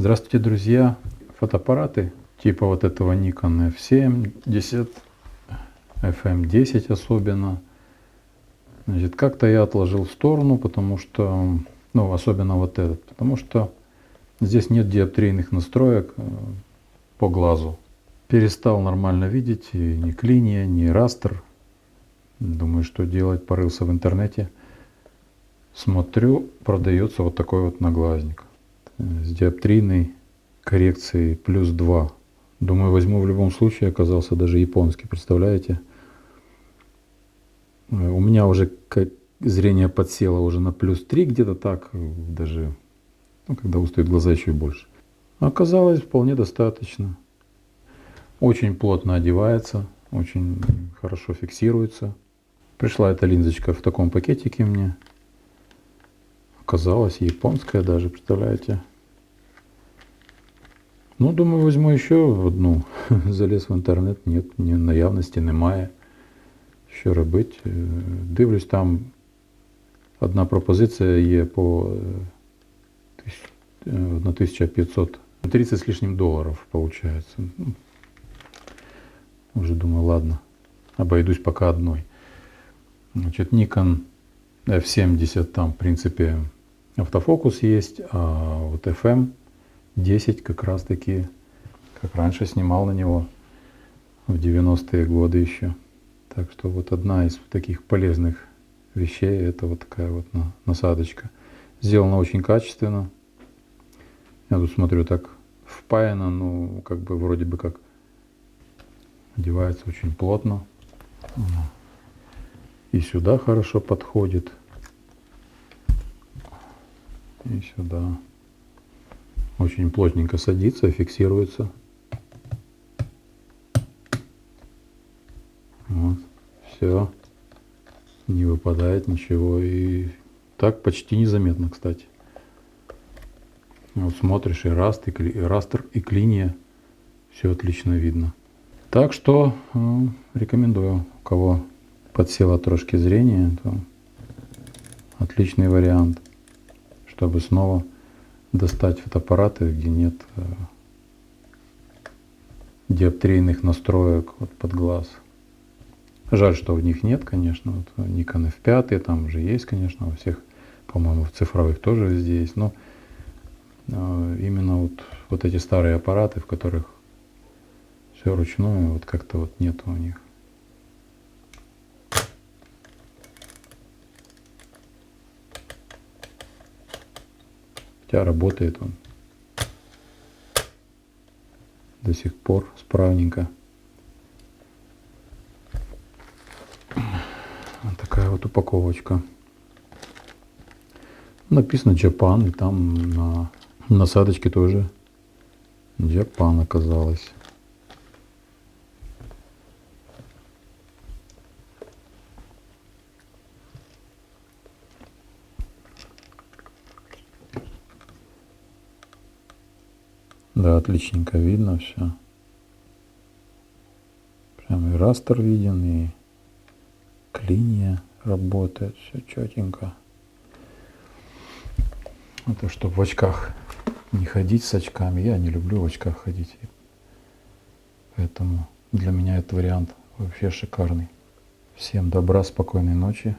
Здравствуйте, друзья! Фотоаппараты типа вот этого Nikon F70, FM10 особенно. Значит, как-то я отложил в сторону, потому что, ну, особенно вот этот, потому что здесь нет диоптрийных настроек э, по глазу. Перестал нормально видеть и ни клиния, ни растер. Думаю, что делать, порылся в интернете. Смотрю, продается вот такой вот наглазник с диоптрийной коррекцией плюс 2. Думаю, возьму в любом случае, оказался даже японский, представляете? Э, у меня уже зрение подсело уже на плюс 3 где-то так, даже ну, когда устают глаза еще и больше. Оказалось вполне достаточно. Очень плотно одевается, очень хорошо фиксируется. Пришла эта линзочка в таком пакетике мне. Оказалось японская даже, представляете? Ну, думаю, возьму еще одну. Залез в интернет, нет, ні наявності немає. Що робити? Дивлюсь, там одна пропозиція є по на 1500, 30 с лишним долларов получается. Ну, уже думаю, ладно, обойдусь пока одной. Значит, Nikon F70 там, в принципе, автофокус есть, а вот FM 10 как раз таки, как раньше снимал на него в 90-е годы еще. Так что вот одна из таких полезных вещей, это вот такая вот насадочка. Сделана очень качественно. Я тут смотрю, так впаяно, ну, как бы вроде бы как одевается очень плотно. И сюда хорошо подходит. И сюда. Очень плотненько садится, фиксируется. Вот, все. Не выпадает ничего. И так почти незаметно, кстати. Вот смотришь и раст, и, кли, и растер, и клиния. Все отлично видно. Так что ну, рекомендую, у кого подсело трошки зрения, то отличный вариант, чтобы снова достать фотоаппараты, где нет э, диоптрийных настроек вот под глаз. Жаль, что в них нет, конечно. Вот Nikon F5, там уже есть, конечно, во всех, по-моему, в цифровых тоже везде есть. Но э, именно вот, вот эти старые аппараты, в которых все ручное, вот как-то вот нет у них. Хотя работает он до сих пор справненько. Вот такая вот упаковочка. Написано Japan, и там на насадочке тоже Japan оказалось. Да, отличненько видно все. Прям и растер виден, и клиния работает, все четенько. Это чтобы в очках не ходить с очками. Я не люблю в очках ходить. Поэтому для меня этот вариант вообще шикарный. Всем добра, спокойной ночи.